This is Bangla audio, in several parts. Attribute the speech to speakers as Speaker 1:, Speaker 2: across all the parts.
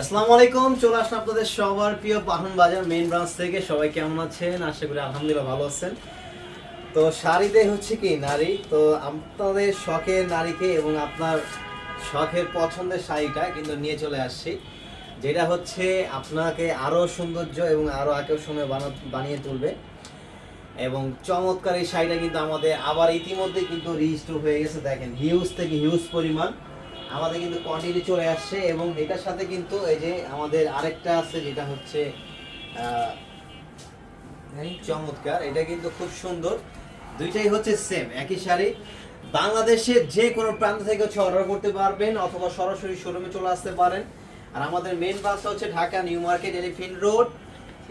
Speaker 1: আসসালামু আলাইকুম, চলে আসলাম আপনাদের সবার প্রিয় পাহন বাজার মেইন ব্রাঞ্চ থেকে। সবাই কেমন আছেন? আশা করি আলহামদুলিল্লাহ ভালো আছেন। তো শাড়িতে হচ্ছে কি নারী? তো আপনাদের শখের নারীকে এবং আপনার শখের পছন্দের শাড়িটা কিন্তু নিয়ে চলে আসছি, যেটা হচ্ছে আপনাকে আরও সৌন্দর্য এবং আরও আকর্ষণীয় বানা- বানিয়ে তুলবে। এবং চমৎকার এই শাড়িটা কিন্তু আমাদের আবার ইতিমধ্যে কিন্তু রিস্টোর হয়ে গেছে, দেখেন হিউজ থেকে হিউজ পরিমাণ। আমাদের কিন্তু কোয়ান্টিটি চলে আসছে এবং এটার সাথে কিন্তু এই যে আমাদের আরেকটা আছে যেটা হচ্ছে চমৎকার, এটা কিন্তু খুব সুন্দর। দুইটাই হচ্ছে সেম একই শাড়ি। বাংলাদেশের যে কোনো প্রান্ত থেকে হচ্ছে অর্ডার করতে পারবেন অথবা সরাসরি শোরুমে চলে আসতে পারেন। আর আমাদের মেন বাসটা হচ্ছে Dhaka new market elephant road,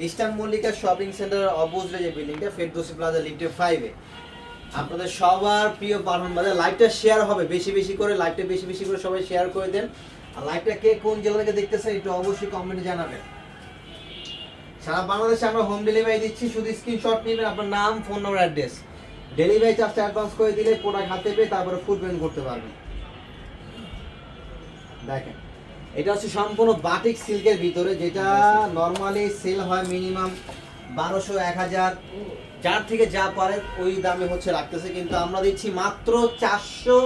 Speaker 1: eastern Mallika shopping center অপোজিটে যে বিল্ডিংটা ফেরদৌসি প্লাজা লিফটে ফাইভে আপনাদের সবার প্রিয় পারমান বাজার লাইভটা শেয়ার হবে, বেশি বেশি করে লাইভটা বেশি বেশি করে সবাই শেয়ার করে দেন। আর লাইভটা কে কোন জেলা থেকে দেখতেছেন একটু অবশ্যই কমেন্টে জানাবেন। সারা বাংলাদেশে আমরা হোম ডেলিভারি দিচ্ছি, শুধু স্ক্রিনশট নেবেন, আপনার নাম ফোন নম্বর অ্যাড্রেস ডেলিভারি চার্জটা অ্যাডভান্স করে দিলে প্রোডাক্ট হাতে পেয়ে তারপরে ফুড পেমেন্ট করতে পারবেন। দেখেন, এটা হচ্ছে সম্পূর্ণ বাটিক সিল্কের ভিতরে, যেটা নর্মালি সেল হয় মিনিমাম বারোশো, এক হাজার। যার থেকে যা পারে ওই দামে হচ্ছে রাখতেছে, কিন্তু আমরা দিচ্ছি মাত্র চারশো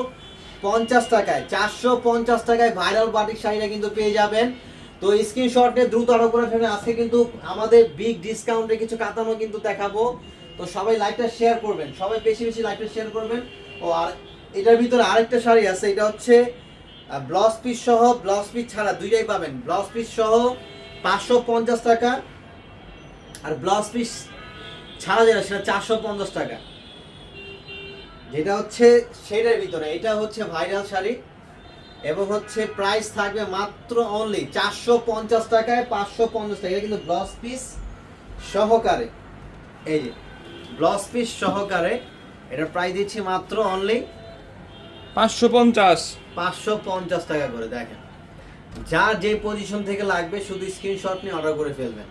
Speaker 1: পঞ্চাশ টাকায়। চারশো পঞ্চাশ টাকায় ভাইরাল বাটিক শাড়িটা কিন্তু পেয়ে যাবেন। তো স্ক্রিনশট নিয়ে দ্রুত আরও করে ফেলেন। আজকে কিন্তু আমাদের বিগ ডিসকাউন্টে কিছু কাতানো কিন্তু দেখাবো। তো সবাই লাইভটা শেয়ার করবেন। সবাই বেশি বেশি লাইভটা শেয়ার করবেন। ও, আর এটার ভিতরে আরেকটা শাড়ি আছে। এটা হচ্ছে ব্লাউজ পিস সহ ব্লাউজ পিস ছাড়া দুইটাই পাবেন। ব্লাউজ পিস সহ পাঁচশো পঞ্চাশ টাকা। আর ব্লাউজ পিস ছাড়া যেটা সেটা চারশো পঞ্চাশ টাকা। যেটা হচ্ছে সেটার ভিতরে এটা হচ্ছে ভাইরাল শাড়ি এবং হচ্ছে প্রাইস থাকবে মাত্র অনলি চারশো পঞ্চাশ টাকায় পাঁচশো পঞ্চাশ টাকা। এটা কিন্তু ব্লাউজ পিস সহকারে। এই যে ব্লাউজ পিস সহকারে এটা প্রাইস দিচ্ছি মাত্র অনলি
Speaker 2: পাঁচশো পঞ্চাশ।
Speaker 1: পাঁচশো পঞ্চাশ টাকা করে দেখেন। যার যে পজিশন থেকে লাগবে শুধু স্ক্রিনশট নিয়ে অর্ডার করে ফেলবেন।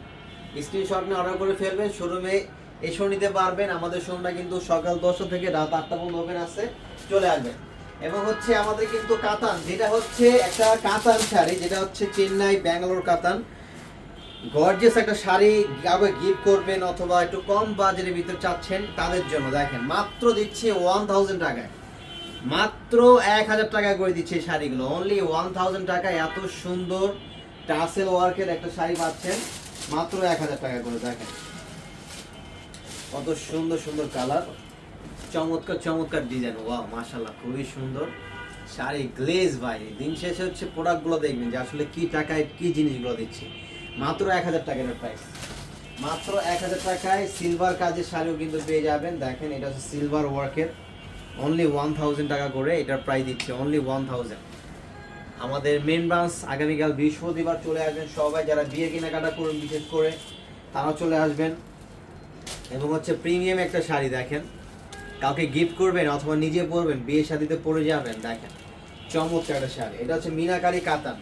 Speaker 1: স্ক্রিনশট নিয়ে অর্ডার করে ফেলবেন শোরুমে এসেও নিতে পারবেন। আমাদের শোরুমটা কিন্তু সকাল দশটা থেকে রাত আটটা পর্যন্ত ওপেন আছে। চলে আসবেন। এবং হচ্ছে আমাদের কিন্তু কাতান, যেটা হচ্ছে একটা কাতান শাড়ি, যেটা হচ্ছে চেন্নাই, ব্যাঙ্গালোর কাতান। গর্জিয়াস একটা শাড়ি, কাউকে গিফট করবেন অথবা একটু কম বাজেটের ভিতরে চাচ্ছেন, তাদের জন্য দেখেন, মাত্র দিচ্ছে ওয়ান থাউজেন্ড টাকায়। মাত্র এক হাজার টাকা করে দিচ্ছে এই শাড়িগুলো। অনলি ওয়ান থাউজেন্ড টাকা এত সুন্দর টাসেল ওয়ার্কের একটা শাড়ি পাচ্ছেন। মাত্র এক হাজার টাকা করে দেখেন। কত সুন্দর সুন্দর কালার। চমৎকার চমৎকার ডিজাইন ওয়াও মাশাল্লাহ খুবই সুন্দর। শাড়ি গ্লেজ ভাই, দিন শেষে হচ্ছে প্রোডাক্টগুলো দেখবেন যে আসলে কি টাকায় কি জিনিসগুলো দিচ্ছে। মাত্র এক হাজার টাকার প্রাইস মাত্র এক হাজার টাকায় সিলভার কাজের শাড়িও কিন্তু পেয়ে যাবেন। দেখেন, এটা হচ্ছে সিলভার ওয়ার্কের অনলি ওয়ান থাউজেন্ড টাকা করে এটার প্রাইস দিচ্ছে অনলি ওয়ান থাউজেন্ড আমাদের মেন ব্রাঞ্চ আগামীকাল বৃহস্পতিবার চলে আসবেন সবাই। যারা বিয়ে কেনাকাটা করুন বিশেষ করে তারাও চলে আসবেন। এবং হচ্ছে প্রিমিয়াম একটা শাড়ি দেখেন। কাউকে গিফট করবেন অথবা নিজে পরবেন বিয়ে শাদিতে পরে যাবেন, দেখেন। চমৎকার একটা শাড়ি। এটা হচ্ছে মিনাকারি কাতান।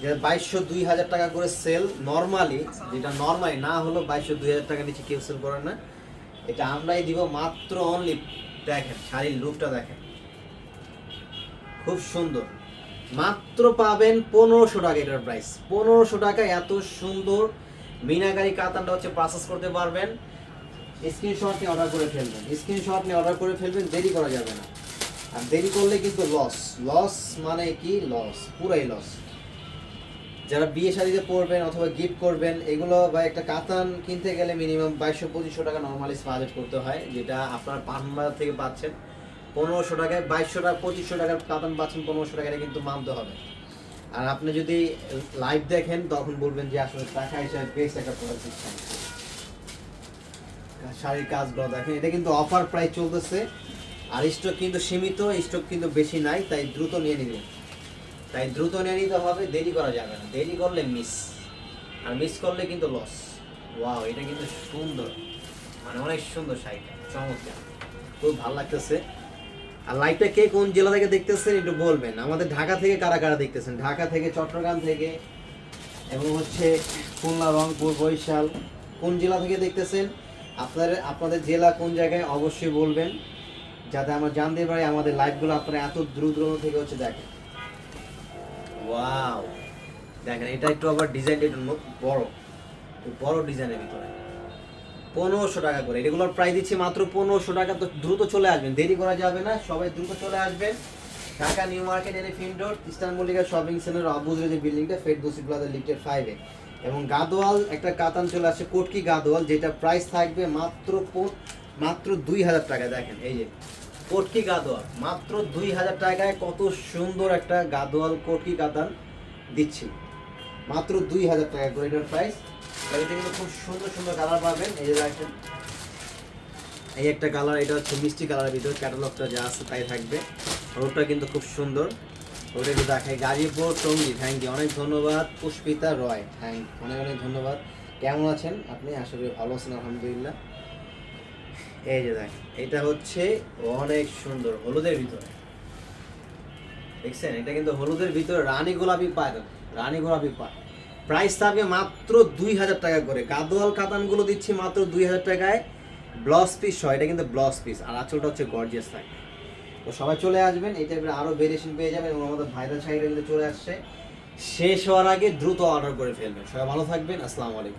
Speaker 1: যেটা বাইশশো দুই হাজার টাকা করে সেল নর্মালি যেটা নর্মালি না হলো বাইশশো দুই হাজার টাকা নিচে কেউ সেল করে না। এটা আমরাই দিব মাত্র অনলি দেখেন, শাড়ির লুকটা দেখেন। খুব সুন্দর। মাত্র পাবেন পনেরোশো টাকা এটার প্রাইস পনেরোশো টাকা এত সুন্দর। মিনাকারি কাতানটা হচ্ছে প্রসেস করতে পারবেন। স্ক্রিনশট নিয়ে অর্ডার করে ফেলবেন। স্ক্রিনশট নিয়ে অর্ডার করে ফেলবেন, দেরি করা যাবে না। আর দেরি করলে কিন্তু লস লস মানে কি? লস পুরাই লস যারা বিয়ে শাড়িতে পরবেন অথবা গিফট করবেন, এগুলো বা একটা কাতান কিনতে গেলে মিনিমাম বাইশশো, পঁচিশশো টাকা নর্মালি বাজেট করতে হয়, যেটা আপনার পান বাজার থেকে পাচ্ছেন। পনেরোশো টাকায় বাইশশো টাকা, পঁচিশশো টাকার কাতান পাচ্ছেন, পনেরোশো টাকা কিন্তু মানতে হবে। আর আপনি যদি লাইভ দেখেন, তখন বলবেন যে আসলে টাকা হিসাবে বেস্ট একটা প্রোডাক্ট দিচ্ছেন শাড়ির কাজগুলো দেখেন, এটা কিন্তু অফার প্রায় চলতেছে, আর স্টক কিন্তু সীমিত স্টক কিন্তু বেশি নাই, তাই দ্রুত নিয়ে নিবেন তাই দ্রুত নিয়ে নিতে হবে, দেরি করা যাবে না, দেরি করলে মিস আর মিস করলে কিন্তু লস ওয়াও এটা কিন্তু সুন্দর মানে অনেক সুন্দর শাড়িটা, চমৎকার, খুব ভালো লাগতেছে। আর লাইভটা কে কোন জেলা থেকে দেখতেছেন একটু বলবেন, আমাদের ঢাকা থেকে কারা কারা দেখতেছেন? ঢাকা থেকে, চট্টগ্রাম থেকে, এবং হচ্ছে খুলনা, রংপুর, বরিশাল, কোন জেলা থেকে দেখতেছেন? আপনাদের আপনাদের জেলা কোন জায়গায় অবশ্যই বলবেন, যাতে আমরা জানতে পারি আমাদের লাইভগুলো আপনারা এত দূর দূরান্ত থেকে হচ্ছে দেখেন। ওয়াও দেখেন, এটা একটু আবার ডিজাইনটা একটু বড়। একটু বড় ডিজাইনের ভিতরে। পনেরোশো টাকা করে। এগুলোর প্রাইস দিচ্ছি মাত্র পনেরোশো টাকা। তো দ্রুত চলে আসবেন। দেরি করা যাবে না। সবাই দ্রুত চলে আসবেন। Dhaka new market elephant road eastern Mallika shopping center অবুজরে যে বিল্ডিংটা, ফেরদৌসি প্লাজা লিফটের ফাইভে এবং গাদোয়াল, একটা কাতান চলে আসছে কোটকি গাদোয়াল, যেটা প্রাইস থাকবে মাত্র মাত্র দুই হাজার টাকা, দেখেন, এই যে কোটকি গাদোয়াল, মাত্র দুই হাজার টাকায় কত সুন্দর একটা গাদোয়াল, কোটকি কাতান দিচ্ছি। মাত্র দুই হাজার টাকা করে এটার প্রাইস এটা কিন্তু খুব সুন্দর সুন্দর কালার পাবেন। এই যে দেখেন, এই একটা কালার এটা হচ্ছে মিষ্টি কালারের ভিতর ক্যাটালগটা যা আছে তাই থাকবে। রোডটা কিন্তু খুব সুন্দর। ওটা একটু দেখাই গাজীপুর টঙ্গি থ্যাংক ইউ অনেক ধন্যবাদ। পুষ্পিতা রয় থ্যাংক অনেক অনেক ধন্যবাদ। কেমন আছেন আপনি? করি ভালো আছেন, আলহামদুলিল্লাহ। এই যে দেখ, এটা হচ্ছে অনেক সুন্দর হলুদের ভিতরে। দেখছেন? এটা কিন্তু হলুদের ভিতরে রানী গোলাপি পায়, রানী গোলাপি পায়। প্রাইস থাকবে মাত্র দুই হাজার টাকা করে। গাদোয়াল কাতানগুলো দিচ্ছি মাত্র দুই হাজার টাকায়। ব্লাউজ পিস হয় এটা কিন্তু ব্লাউজ পিস আর আঁচলটা হচ্ছে গর্জিয়াস থাকে তো সবাই চলে আসবেন, এই টাইপের আরও ভেরিয়েশন পেয়ে যাবেন এবং আমাদের ভাইরাল কিন্তু চলে আসছে। শেষ হওয়ার আগে দ্রুত অর্ডার করে ফেলবেন। সবাই ভালো থাকবেন, আসসালামু আলাইকুম।